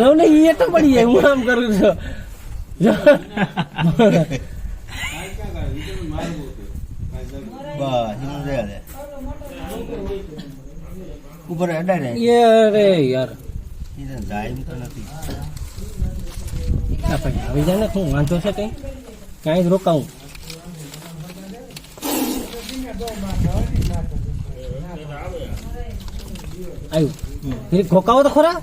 રવ ને એ તો પડી જાય હું આમ કરું છું. ઉપર અડાડે. રે યાર. જાય તો નથી. આ આવી જાય ને શું વાંધો છે કઈ? કાંઈ જ રોકાવું. આવ્યું ખોકાવો તો ખરા.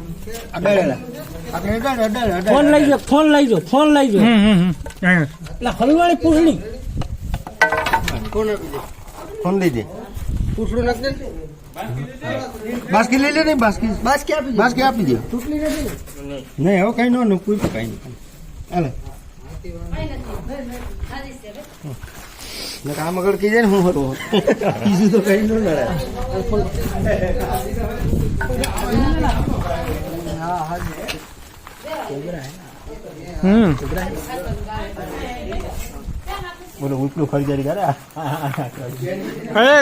ફોન લઈ જાઓ ફોન લઈ જાઓ ફોન લઈ જાઓ. એટલે હલવાળી પૂછડી. ફોન આપી દે. પૂછડું નાખ દે બાસ્કી લઈ લે ને બાસ્કી. બાસ્કી આપી દે. બાસ્કી આપી દે. નહીં હવે કઈ ન કોઈ કઈ નહીં. હાલે. કામ આગળ કહી જાય ને હું હતો બીજું તો કઈ ન લડે હમ. બોલો ઉપલું ખરીદારી કરે?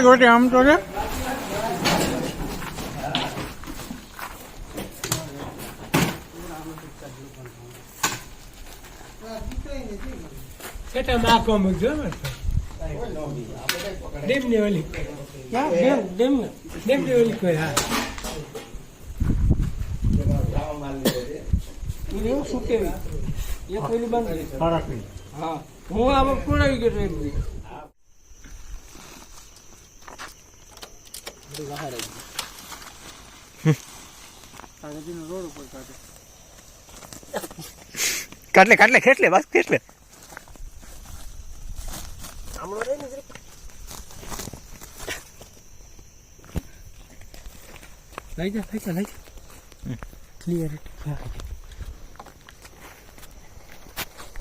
ગોટી આમ તો છે. કેટલા માખો મૂકજો ને ડેમની ઓલી ક્યાં ડેમ ડેમ ડેમની ઓલી કોઈ હા એ એવું સુકેવી એ પેલી બંધ હા હું આમાં પુરાવી ગયો એમ કાટલે કાટલે ખેટલે બસ ખેટલે લઈ જા લઈ જા લઈ જા. ક્લિયર